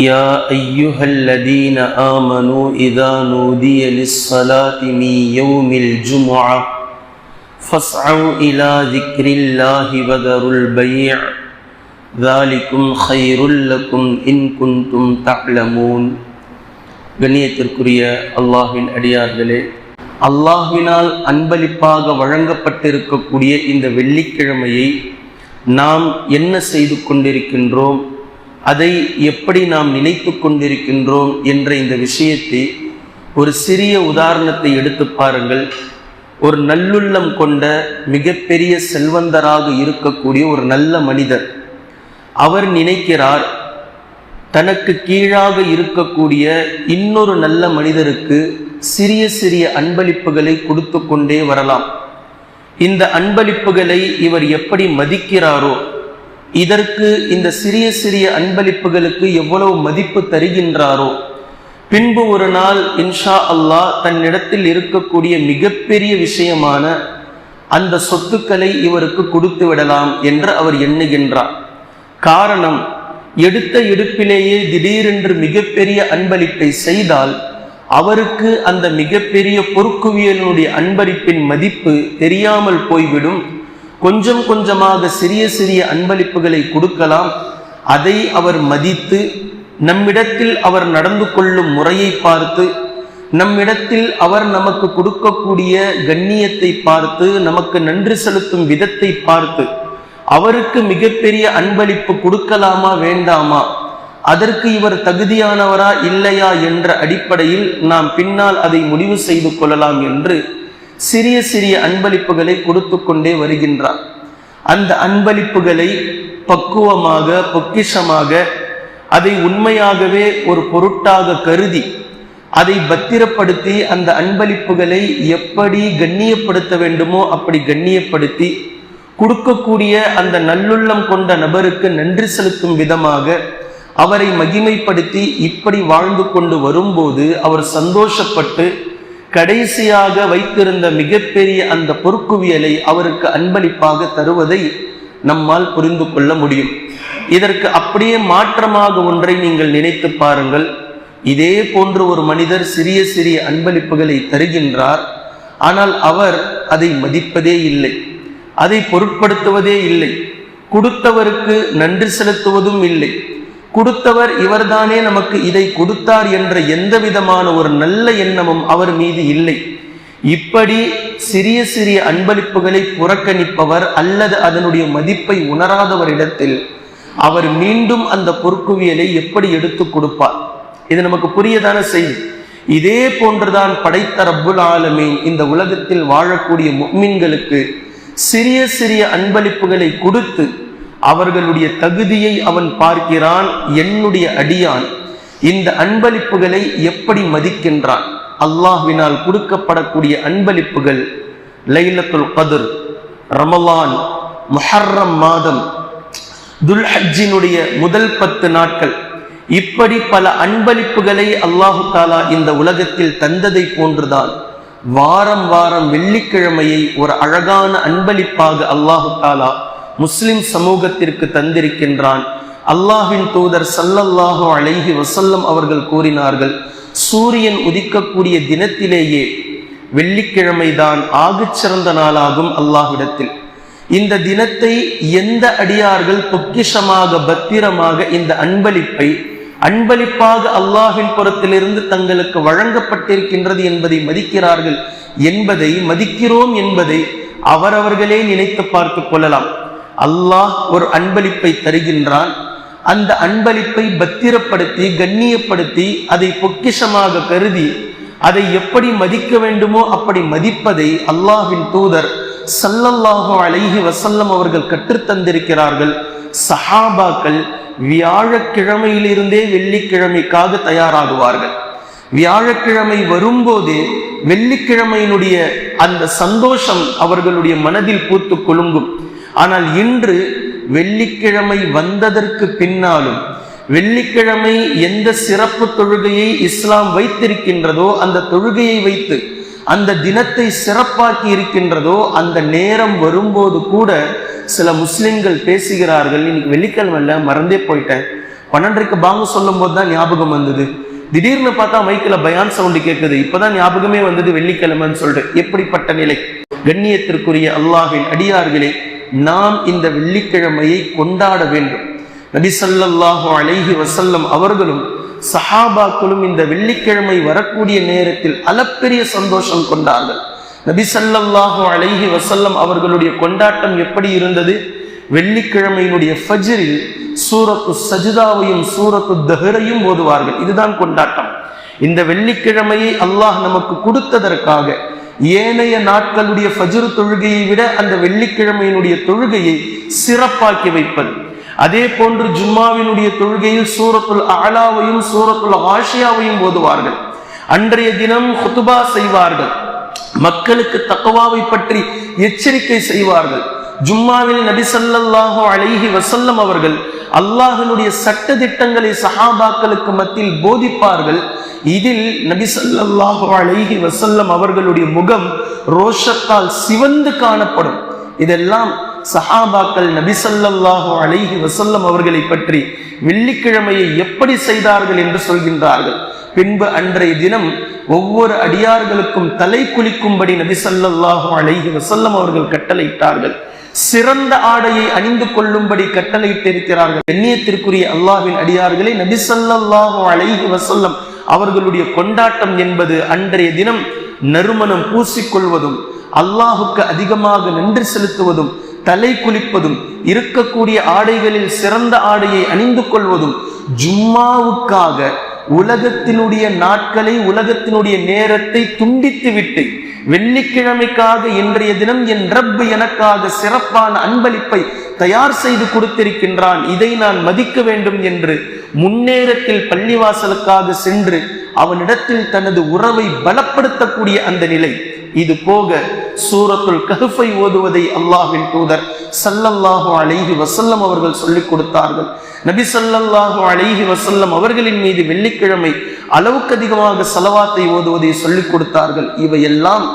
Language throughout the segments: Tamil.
يا أيها الذين آمنوا إذا نودي للصلاة من يوم الجمعة فاسعوا إلى ذكر الله وذروا البيع ذلكم خير لكم إن كنتم تعلمون கண்ணியத்திற்குரிய அல்லாஹ்வின் அடியார்களே அல்லாஹ்வினால் அன்பளிப்பாக வழங்கப்பட்டிருக்கக்கூடிய இந்த வெள்ளிக்கிழமையை நாம் என்ன செய்து கொண்டிருக்கின்றோம் அதை எப்படி நாம் நினைத்து கொண்டிருக்கின்றோம் என்ற இந்த விஷயத்தை ஒரு சிறிய உதாரணத்தை எடுத்து பாருங்கள். ஒரு நல்லுள்ளம் கொண்ட மிகப்பெரிய செல்வந்தராக இருக்கக்கூடிய ஒரு நல்ல மனிதர். அவர் நினைக்கிறார் தனக்கு கீழாக இருக்கக்கூடிய இன்னொரு நல்ல மனிதருக்கு சிறிய சிறிய அன்பளிப்புகளை கொடுத்து கொண்டே வரலாம். இந்த அன்பளிப்புகளை இவர் எப்படி மதிக்கிறாரோ இதற்கு இந்த சிறிய சிறிய அன்பளிப்புகளுக்கு எவ்வளவு மதிப்பு தருகின்றாரோ. பின்பு ஒரு நாள் இன்ஷா அல்லாஹ் தன்னிடத்தில் இருக்கக்கூடிய மிகப்பெரிய விஷயமான அந்த சொத்துக்களை இவருக்கு கொடுத்து விடலாம் என்று அவர் எண்ணுகின்றார். காரணம் எடுத்த எடுப்பிலேயே திடீரென்று மிகப்பெரிய அன்பளிப்பை செய்தால் அவருக்கு அந்த மிகப்பெரிய பொறுக்குவியலினுடைய அன்பளிப்பின் மதிப்பு தெரியாமல் போய்விடும். கொஞ்சம் கொஞ்சமாக சிறிய சிறிய அன்பளிப்புகளை கொடுக்கலாம். அதை அவர் மதித்து நம்மிடத்தில் அவர் நடந்து கொள்ளும் முறையை பார்த்து நம்மிடத்தில் அவர் நமக்கு கொடுக்கக்கூடிய கண்ணியத்தை பார்த்து நமக்கு நன்றி செலுத்தும் விதத்தை பார்த்து அவருக்கு மிகப்பெரிய அன்பளிப்பு கொடுக்கலாமா வேண்டாமா? அதற்கு இவர் தகுதியானவரா இல்லையா என்ற அடிப்படையில் நாம் பின்னால் அதை முடிவு செய்து கொள்ளலாம் என்று சிறிய சிறிய அன்பளிப்புகளை கொடுத்து கொண்டே வருகின்றார். அந்த அன்பளிப்புகளை பக்குவமாக பொக்கிஷமாக அதை உண்மையாகவே ஒரு பொருட்டாக கருதி அதை பத்திரப்படுத்தி அந்த அன்பளிப்புகளை எப்படி கண்ணியப்படுத்த வேண்டுமோ அப்படி கண்ணியப்படுத்தி கொடுக்கக்கூடிய அந்த நல்லுள்ளம் கொண்ட நபருக்கு நன்றி செலுத்தும் விதமாக அவரை மகிமைப்படுத்தி இப்படி வாழ்ந்து கொண்டு வரும்போது அவர் சந்தோஷப்பட்டு கடைசியாக வைத்திருந்த மிகப்பெரிய அந்த பொறுக்குவியலை அவருக்கு அன்பளிப்பாக தருவதை நம்மால் புரிந்து கொள்ள முடியும். இதற்கு அப்படியே மாற்றமாக ஒன்றை நீங்கள் நினைத்து பாருங்கள். இதே போன்று ஒரு மனிதர் சிறிய சிறிய அன்பளிப்புகளை தருகின்றார். ஆனால் அவர் அதை மதிப்பதே இல்லை. அதை பொருட்படுத்துவதே இல்லை. கொடுத்தவருக்கு நன்றி செலுத்துவதும் இல்லை. கொடுத்தவர் இவர்தானே நமக்கு இதை கொடுத்தார் என்ற எந்த விதமான ஒரு நல்ல எண்ணமும் அவர் மீது இல்லை. இப்படி சிறிய சிறிய அன்பளிப்புகளை புறக்கணிப்பவர் அல்லது அதனுடைய மதிப்பை உணராதவரிடத்தில் அவர் மீண்டும் அந்த பொற்குவியலை எப்படி எடுத்து கொடுப்பார்? இது நமக்கு புரியதான செய்தி. இதே போன்றுதான் படைத்த ரப்புல் ஆலமீன் இந்த உலகத்தில் வாழக்கூடிய மின்களுக்கு சிறிய சிறிய அன்பளிப்புகளை கொடுத்து அவர்களுடைய தகுதியை அவன் பார்க்கிறான். என்னுடைய அடியான் இந்த அன்பளிப்புகளை எப்படி மதிக்கின்றான்? அல்லாஹ்வினால் கொடுக்கப்படக்கூடிய அன்பளிப்புகள் லைலத்துல் கதிர் ரமலான் முஹர்ரம் மாதம் துல்ஹஜினுடைய முதல் பத்து நாட்கள். இப்படி பல அன்பளிப்புகளை அல்லாஹு தாலா இந்த உலகத்தில் தந்ததை போன்றுதான். வாரம் வாரம் வெள்ளிக்கிழமையை ஒரு அழகான அன்பளிப்பாக அல்லாஹு தாலா முஸ்லிம் சமூகத்திற்கு தந்திருக்கின்றான். அல்லாஹின் தூதர் சல்லல்லாஹோ அழகி வசல்லம் அவர்கள் கூறினார்கள் சூரியன் உதிக்கக்கூடிய தினத்திலேயே வெள்ளிக்கிழமை தான் ஆகச்சிறந்த நாளாகும் அல்லாஹ்விடத்தில். இந்த தினத்தை எந்த அடியார்கள் பொக்கிஷமாக பத்திரமாக இந்த அன்பளிப்பை அன்பளிப்பாக அல்லாஹின் புறத்திலிருந்து தங்களுக்கு வழங்கப்பட்டிருக்கின்றது என்பதை மதிக்கிறார்கள் என்பதை மதிக்கிறோம் என்பதை அவரவர்களே நினைத்து பார்த்து கொள்ளலாம். அல்லாஹ் ஒரு அன்பளிப்பை தருகின்றான். அந்த அன்பளிப்பை பத்திரப்படுத்தி கண்ணியப்படுத்தி அதை பொக்கிஷமாக கருதி அதை எப்படி மதிக்க வேண்டுமோ அப்படி மதிப்பதை அல்லாஹின் தூதர் சல்லல்லாஹு அலைஹி வசல்லம் அவர்கள் கற்றுத்தந்திருக்கிறார்கள். சஹாபாக்கள் வியாழக்கிழமையிலிருந்தே வெள்ளிக்கிழமைக்காக தயாராகுவார்கள். வியாழக்கிழமை வரும்போதே வெள்ளிக்கிழமையினுடைய அந்த சந்தோஷம் அவர்களுடைய மனதில் பூத்து கொழுங்கும் ஆனால் இன்று வெள்ளிக்கிழமை வந்ததற்கு பின்னாலும் வெள்ளிக்கிழமை எந்த சிறப்பு தொழுகையை இஸ்லாம் வைத்திருக்கின்றதோ அந்த தொழுகையை வைத்து அந்த தினத்தை சிறப்பாக்கி இருக்கின்றதோ அந்த நேரம் வரும்போது கூட சில முஸ்லிம்கள் பேசுகிறார்கள். இன்னைக்கு வெள்ளிக்கிழமை மறந்தே போயிட்டேன். பன்னெண்டரைக்கு பாங்க சொல்லும் போது தான் ஞாபகம் வந்தது. திடீர்னு பார்த்தா மைக்கில் பயான் சவுண்டு கேட்குது. இப்பதான் ஞாபகமே வந்தது வெள்ளிக்கிழமைன்னு சொல்லிட்டு. எப்படிப்பட்ட நிலை? கண்ணியத்திற்குரிய அல்லாஹின் அடியார்களே நாம் இந்த வெள்ளிக்கிழமையை கொண்டாட வேண்டும். நபிசல்லாஹு அழகி அலைஹி அவர்களும் சஹாபாக்களும் இந்த வெள்ளிக்கிழமை வரக்கூடிய நேரத்தில் அளப்பெரிய சந்தோஷம் கொண்டார்கள். நபிசல்லாஹு ஸல்லல்லாஹு அலைஹி வசல்லம் அவர்களுடைய கொண்டாட்டம் எப்படி இருந்தது? வெள்ளிக்கிழமையினுடைய ஃபஜ்ரில் சூரத்து சஜிதாவையும் சூரத்து தஹரையும் ஓதுவார்கள். இதுதான் கொண்டாட்டம். இந்த வெள்ளிக்கிழமையை அல்லாஹ் நமக்கு கொடுத்ததற்காக ஏனைய நாட்களுடைய ஃபஜ்ரு தொழுகையை விட அந்த வெள்ளிக்கிழமையினுடைய தொழுகையை சிறப்பாக்கி வைப்பது. அதே போன்று ஜும்மாவினுடைய தொழுகையில் சூரத்துல் அலாவையும் சூரத்துல் ஆஷியாவையும் ஓதுவார்கள். அன்றைய தினம் குத்துபா செய்வார்கள். மக்களுக்கு தக்குவாவை பற்றி எச்சரிக்கை செய்வார்கள். ஜும்மாவில் நபி சல்லாஹோ அலைஹி வசல்லம் அவர்கள் அல்லாஹனுடைய சட்ட திட்டங்களை சஹாபாக்களுக்கு மத்தியில் போதிப்பார்கள். இதில் நபி சல்லாஹோ அலைஹி வசல்லம் அவர்களுடைய முகம் ரோஷத்தால் சிவந்து காணப்படும். இதெல்லாம் சஹாபாக்கள் நபிசல்லாஹு அலைஹி வசல்லம் அவர்களை பற்றி வெள்ளிக்கிழமையை எப்படி செய்தார்கள் என்று சொல்கின்றார்கள். பின்பு அன்றைய தினம் ஒவ்வொரு அடியார்களுக்கும் தலை குளிக்கும்படி நபிசல்லாஹு அலைஹி வசல்லம் அவர்கள் கட்டளையிட்டார்கள். சிறந்த ஆடையை அணிந்து கொள்ளும்படி கட்டளையிட்டிருக்கிறார்கள். எண்ணியத்திற்குரிய அல்லாஹின் அடியார்களை நபிசல்லாஹு அலைஹி வசல்லம் அவர்களுடைய கொண்டாட்டம் என்பது அன்றைய தினம் நறுமணம் பூசிக்கொள்வதும் அல்லாஹுக்கு அதிகமாக நன்றி செலுத்துவதும் தலை குளிப்பதும் இருக்கக்கூடிய ஆடைகளில் சிறந்த ஆடையை அணிந்து கொள்வதும் ஜும்மாவுக்காக உலகத்தினுடைய நாட்களை உலகத்தினுடைய நேரத்தை துண்டித்து விட்டு வெள்ளிக்கிழமைக்காக இன்றைய தினம் என் ரப்பு எனக்காக சிறப்பான அன்பளிப்பை தயார் செய்து கொடுத்திருக்கின்றான். இதை நான் மதிக்க வேண்டும் என்று முன்னேரத்தில் பள்ளிவாசலுக்காக சென்று அவனிடத்தில் தனது உறவை பலப்படுத்தக்கூடிய அந்த நிலை. இது போக சூரத்துல் கஹ்ஃபை ஓதுவதை அல்லாஹின் தூதர் சல்லல்லாஹு அலைஹி வசல்லம் அவர்கள் சொல்லிக் கொடுத்தார்கள். நபி சல்லல்லாஹு அலைஹி வசல்லம் அவர்களின் மீது வெள்ளிக்கிழமை அளவுக்கு அதிகமாக செலவாத்தை ஓதுவதை சொல்லிக் கொடுத்தார்கள். இவையெல்லாம்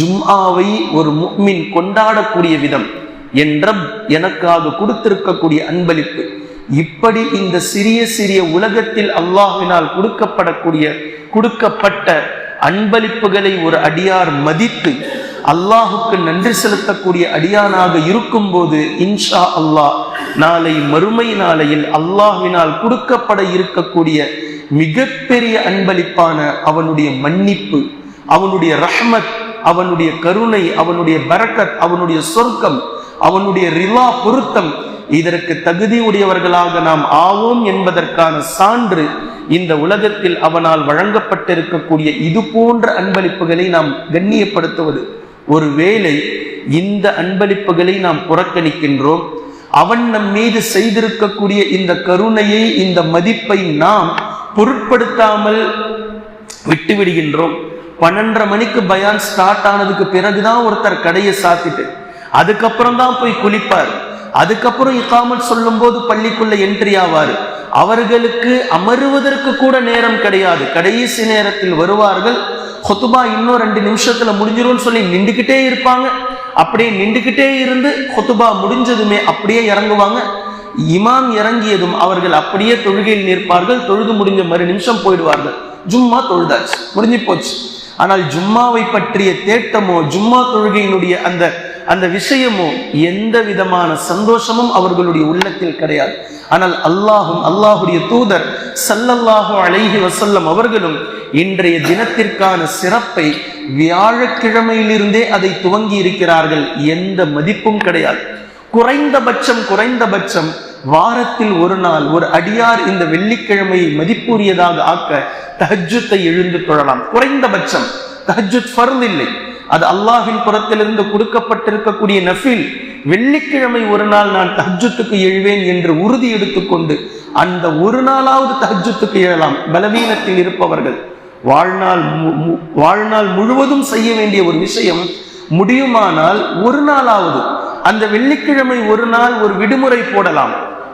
ஜும்ஆவை ஒரு முக்மின் கொண்டாடக்கூடிய விதம் என்ற எனக்காக கொடுத்திருக்கக்கூடிய அன்பளிப்பு. இப்படி இந்த சிறிய சிறிய உலகத்தில் அல்லாஹினால் கொடுக்கப்படக்கூடிய கொடுக்கப்பட்ட அன்பளிப்புகளை ஒரு அடியார் மதித்து அல்லாஹுக்கு நன்றி செலுத்தக்கூடிய அடியானாக இருக்கும் போது இன்ஷா அல்லாஹ் நாளை மறுமை நாளையில் அல்லாஹினால் கொடுக்கப்பட இருக்கக்கூடிய மிகப்பெரிய அன்பளிப்பான அவனுடைய மன்னிப்பு அவனுடைய ரஹ்மத் அவனுடைய கருணை அவனுடைய பரக்கத் அவனுடைய சொர்க்கம் அவனுடைய ரிலா பொருத்தம் இதற்கு தகுதியுடையவர்களாக நாம் ஆவோம் என்பதற்கான சான்று இந்த உலகத்தில் அவனால் வழங்கப்பட்டிருக்கக்கூடிய இது போன்ற அன்பளிப்புகளை நாம் கண்ணியப்படுத்துவது. ஒருவேளை இந்த அன்பளிப்புகளை நாம் புறக்கணிக்கின்றோம் அவன் நம் மீது செய்திருக்கக்கூடிய இந்த கருணையை இந்த மதிப்பை நாம் பொருட்படுத்தாமல் விட்டுவிடுகின்றோம். பன்னெண்டரை மணிக்கு பயான் ஸ்டார்ட் ஆனதுக்கு பிறகுதான் ஒருத்தர் கடையை சாத்திட்டு அதுக்கப்புறம் தான் போய் குளிப்பார். அதுக்கப்புறம் இக்காமல் சொல்லும் போது பள்ளிக்குள்ள என்ட்ரி ஆவார். அவர்களுக்கு அமருவதற்கு கூட நேரம் கிடையாது. கடைசி நேரத்தில் வருவார்கள் ஹொத்துபா இன்னும் ரெண்டு நிமிஷத்துல முடிஞ்சிரும்னு சொல்லி நின்றுக்கிட்டே இருப்பாங்க. அப்படியே நின்றுக்கிட்டே இருந்து ஹொத்துபா முடிஞ்சதுமே அப்படியே இறங்குவாங்க. இமாம் இறங்கியதும் அவர்கள் அப்படியே தொழுகையில் நிற்பார்கள். தொழுது முடிஞ்ச மறு நிமிஷம் போயிடுவார்கள். ஜும்மா தொழுதாச்சு. முடிஞ்சு போச்சு. ஆனால் ஜும்மாவை பற்றிய தேட்டமோ ஜும்மா தொழுகையினுடைய அந்த அந்த விஷயமோ எந்த விதமான சந்தோஷமும் அவர்களுடைய உள்ளத்தில் கிடையாது. ஆனால் அல்லாஹும் அல்லாஹுடைய தூதர் சல்லல்லாஹு அலைஹி வசல்லம் அவர்களும் இன்றைய தினத்திற்கான சிறப்பை வியாழக்கிழமையிலிருந்தே அதை துவங்கி இருக்கிறார்கள். எந்த மதிப்பும் கிடையாது. குறைந்தபட்சம் குறைந்தபட்சம் வாரத்தில் ஒரு நாள் ஒரு அடியார் இந்த வெள்ளிக்கிழமையை மதிப்புரியதாக ஆக்க தஹஜுத்தை எழுந்து தொழலாம் குறைந்தபட்சம். தஹஜுத் ஃபர்ல் இல்லை. அது அல்லாஹின் புறத்திலிருந்து கொடுக்கப்பட்டிருக்கக்கூடிய நஃபில். வெள்ளிக்கிழமை ஒரு நாள் நான் தஹஜுத்துக்கு எழுவேன் என்று உறுதி எடுத்துக்கொண்டு அந்த ஒரு நாளாவது தஹஜத்துக்கு எழலாம் பலவீனத்தில் இருப்பவர்கள். வாழ்நாள் மு- மு- வாழ்நாள் முழுவதும் செய்ய வேண்டிய ஒரு விஷயம் முடியுமானால் ஒரு நாளாவது. அந்த வெள்ளிக்கிழமை ஒரு நாள் ஒரு விடுமுறை போடலாம்.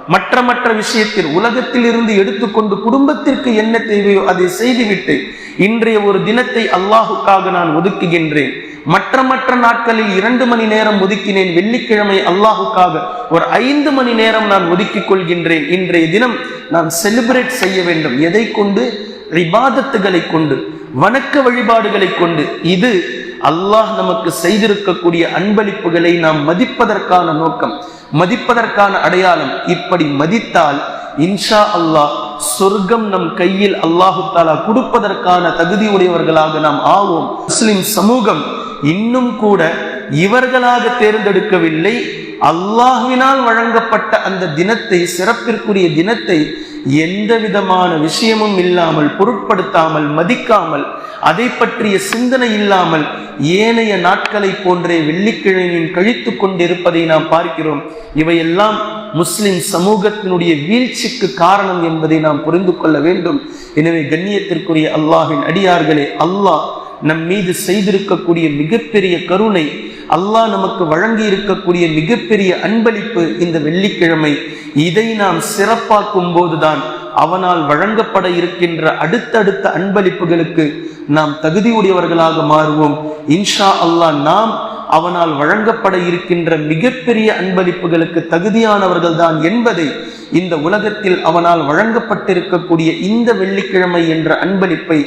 மற்ற மற்ற விஷயத்தில் உலகத்தில் இருந்து எடுத்துக்கொண்டு குடும்பத்திற்கு என்ன தேவையோ அதை செய்துவிட்டு இன்றைய ஒரு தினத்தை அல்லாஹுக்காக நான் ஒதுக்குகின்றேன். மற்ற மற்ற நாட்களில் இரண்டு மணி நேரம் ஒதுக்கினேன் வெள்ளிக்கிழமை அல்லாஹுக்காக. ஒரு ஐந்து மணி நேரம் நான் ஒதுக்கிக் கொள்கின்றேன். இன்றைய தினம் நான் செலிப்ரேட் செய்ய வேண்டும். எதை கொண்டு? ரிபாதத்துகளை கொண்டு வணக்க வழிபாடுகளை கொண்டு. இது அல்லாஹ் நமக்கு செய்திருக்கக்கூடிய அன்பளிப்புகளை நாம் மதிப்பதற்கான நோக்கம் மதிப்பதற்கான அடையாளம். இப்படி மதித்தால் இன்ஷா அல்லாஹ் சொர்க்கம் நம் கையில் அல்லாஹு தாலா கொடுப்பதற்கான தகுதி உடையவர்களாக நாம் ஆவோம். முஸ்லிம் சமூகம் இன்னும் கூட இவர்களாக தேர்ந்தெடுக்கவில்லை. அல்லாஹுவினால் வழங்கப்பட்ட அந்த தினத்தை சிறப்பிற்குரிய தினத்தை எந்த விதமான விஷயமும் இல்லாமல் பொருட்படுத்தாமல் மதிக்காமல் அதை பற்றிய சிந்தனை இல்லாமல் ஏனைய நாட்களை போன்றே வெள்ளிக்கிழமையின் கழித்து கொண்டிருப்பதை நாம் பார்க்கிறோம். இவையெல்லாம் முஸ்லிம் சமூகத்தினுடைய வீழ்ச்சிக்கு காரணம் என்பதை நாம் புரிந்து கொள்ள வேண்டும். எனவே கண்ணியத்திற்குரிய அல்லாஹின் அடியார்களே அல்லாஹ் நம் மீது செய்திருக்கக்கூடிய மிகப்பெரிய கருணை அல்லாஹ் நமக்கு வழங்கி இருக்கக்கூடிய மிகப்பெரிய அன்பளிப்பு இந்த வெள்ளிக்கிழமை. இதை நாம் சிறப்பாக்கும் போதுதான் அவனால் வழங்கப்பட இருக்கின்ற அடுத்தடுத்த அன்பளிப்புகளுக்கு நாம் தகுதியுடையவர்களாக மாறுவோம். இன்ஷா அல்லாஹ் நாம் அவனால் வழங்கப்பட இருக்கின்ற மிகப்பெரிய அன்பளிப்புகளுக்கு தகுதியானவர்கள் தான் என்பதை இந்த உலகத்தில் அவனால் வழங்கப்பட்டிருக்கக்கூடிய இந்த வெள்ளிக்கிழமை என்ற அன்பளிப்பை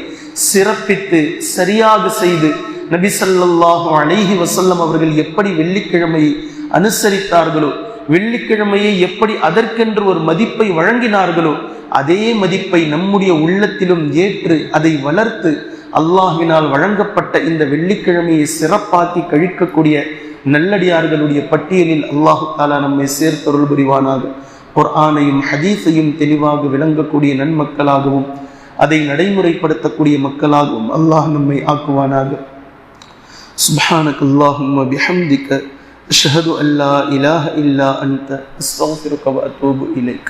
சிறப்பித்து சரியாக செய்து நபிசல்லாஹு ஸல்லல்லாஹு அலைஹி அவர்கள் எப்படி வெள்ளிக்கிழமையை அனுசரித்தார்களோ வெள்ளிக்கிழமையை எப்படி அதற்கென்று ஒரு மதிப்பை வழங்கினார்களோ அதே மதிப்பை நம்முடைய உள்ளத்திலும் ஏற்று அதை வளர்த்து அல்லாஹ்வினால் வழங்கப்பட்ட இந்த வெள்ளிக்கிழமையை சிறப்பாக்கி கழிக்கக்கூடிய நல்லடியார்களுடைய பட்டியலில் அல்லாஹு தாலா நம்மை சேர்த்தருள் புரிவானாக குர்ஆனையும் ஹதீஸையும் தெளிவாக விளங்கக்கூடிய நன்மக்களாகவும் அதை நடைமுறைப்படுத்தக்கூடிய மக்களாகவும் அல்லாஹ் நம்மை ஆக்குவானாக سبحانك اللهم وبحمدك أشهد أن لا إله إلا أنت أستغفرك وأتوب إليك